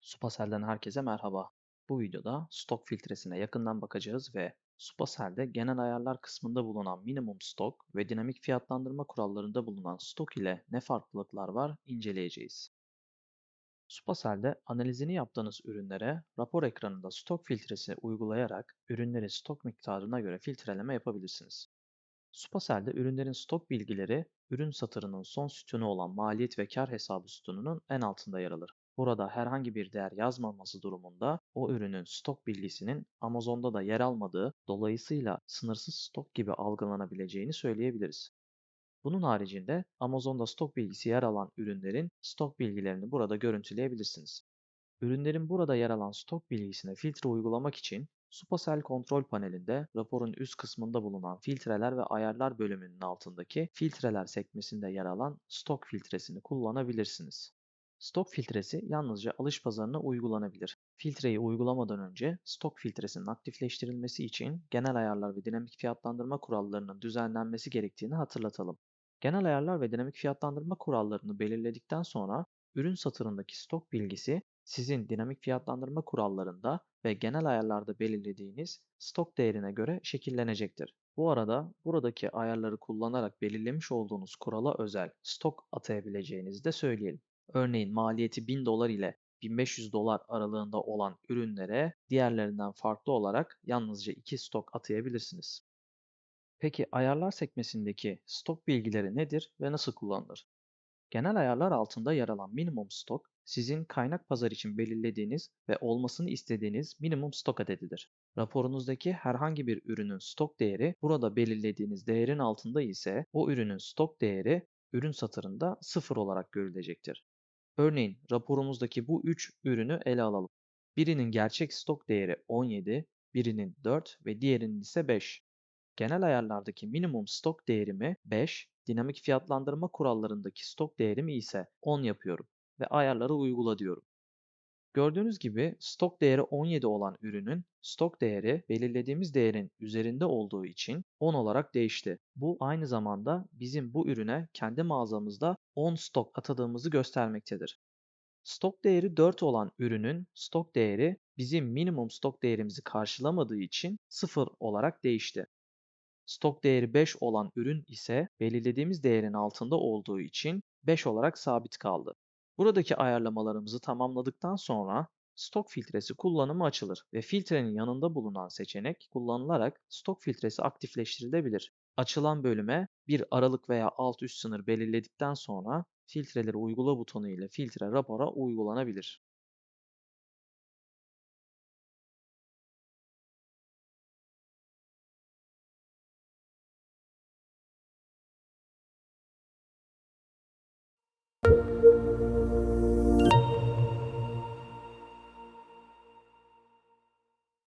Supasel'den herkese merhaba. Bu videoda stok filtresine yakından bakacağız ve Supasel'de genel ayarlar kısmında bulunan minimum stok ve dinamik fiyatlandırma kurallarında bulunan stok ile ne farklılıklar var inceleyeceğiz. Supasel'de analizini yaptığınız ürünlere rapor ekranında stok filtresi uygulayarak ürünlerin stok miktarına göre filtreleme yapabilirsiniz. Supasel'de ürünlerin stok bilgileri ürün satırının son sütunu olan maliyet ve kar hesabı sütununun en altında yer alır. Burada herhangi bir değer yazmaması durumunda o ürünün stok bilgisinin Amazon'da da yer almadığı, dolayısıyla sınırsız stok gibi algılanabileceğini söyleyebiliriz. Bunun haricinde Amazon'da stok bilgisi yer alan ürünlerin stok bilgilerini burada görüntüleyebilirsiniz. Ürünlerin burada yer alan stok bilgisine filtre uygulamak için Supasel kontrol panelinde raporun üst kısmında bulunan filtreler ve ayarlar bölümünün altındaki filtreler sekmesinde yer alan stok filtresini kullanabilirsiniz. Stok filtresi yalnızca alış pazarına uygulanabilir. Filtreyi uygulamadan önce stok filtresinin aktifleştirilmesi için genel ayarlar ve dinamik fiyatlandırma kurallarının düzenlenmesi gerektiğini hatırlatalım. Genel ayarlar ve dinamik fiyatlandırma kurallarını belirledikten sonra ürün satırındaki stok bilgisi sizin dinamik fiyatlandırma kurallarında ve genel ayarlarda belirlediğiniz stok değerine göre şekillenecektir. Bu arada buradaki ayarları kullanarak belirlemiş olduğunuz kurala özel stok atayabileceğinizi de söyleyelim. Örneğin maliyeti 1000 dolar ile 1500 dolar aralığında olan ürünlere diğerlerinden farklı olarak yalnızca 2 stok atayabilirsiniz. Peki ayarlar sekmesindeki stok bilgileri nedir ve nasıl kullanılır? Genel ayarlar altında yer alan minimum stok, sizin kaynak pazar için belirlediğiniz ve olmasını istediğiniz minimum stok adedidir. Raporunuzdaki herhangi bir ürünün stok değeri burada belirlediğiniz değerin altında ise o ürünün stok değeri ürün satırında sıfır olarak görülecektir. Örneğin raporumuzdaki bu 3 ürünü ele alalım. Birinin gerçek stok değeri 17, birinin 4 ve diğerinin ise 5. Genel ayarlardaki minimum stok değerimi 5, dinamik fiyatlandırma kurallarındaki stok değerimi ise 10 yapıyorum ve ayarları uygula diyorum. Gördüğünüz gibi stok değeri 17 olan ürünün stok değeri belirlediğimiz değerin üzerinde olduğu için 10 olarak değişti. Bu aynı zamanda bizim bu ürüne kendi mağazamızda 10 stok atadığımızı göstermektedir. Stok değeri 4 olan ürünün stok değeri bizim minimum stok değerimizi karşılamadığı için 0 olarak değişti. Stok değeri 5 olan ürün ise belirlediğimiz değerin altında olduğu için 5 olarak sabit kaldı. Buradaki ayarlamalarımızı tamamladıktan sonra stok filtresi kullanımı açılır ve filtrenin yanında bulunan seçenek kullanılarak stok filtresi aktifleştirilebilir. Açılan bölüme bir aralık veya alt üst sınır belirledikten sonra filtreleri uygula butonu ile filtre rapora uygulanabilir.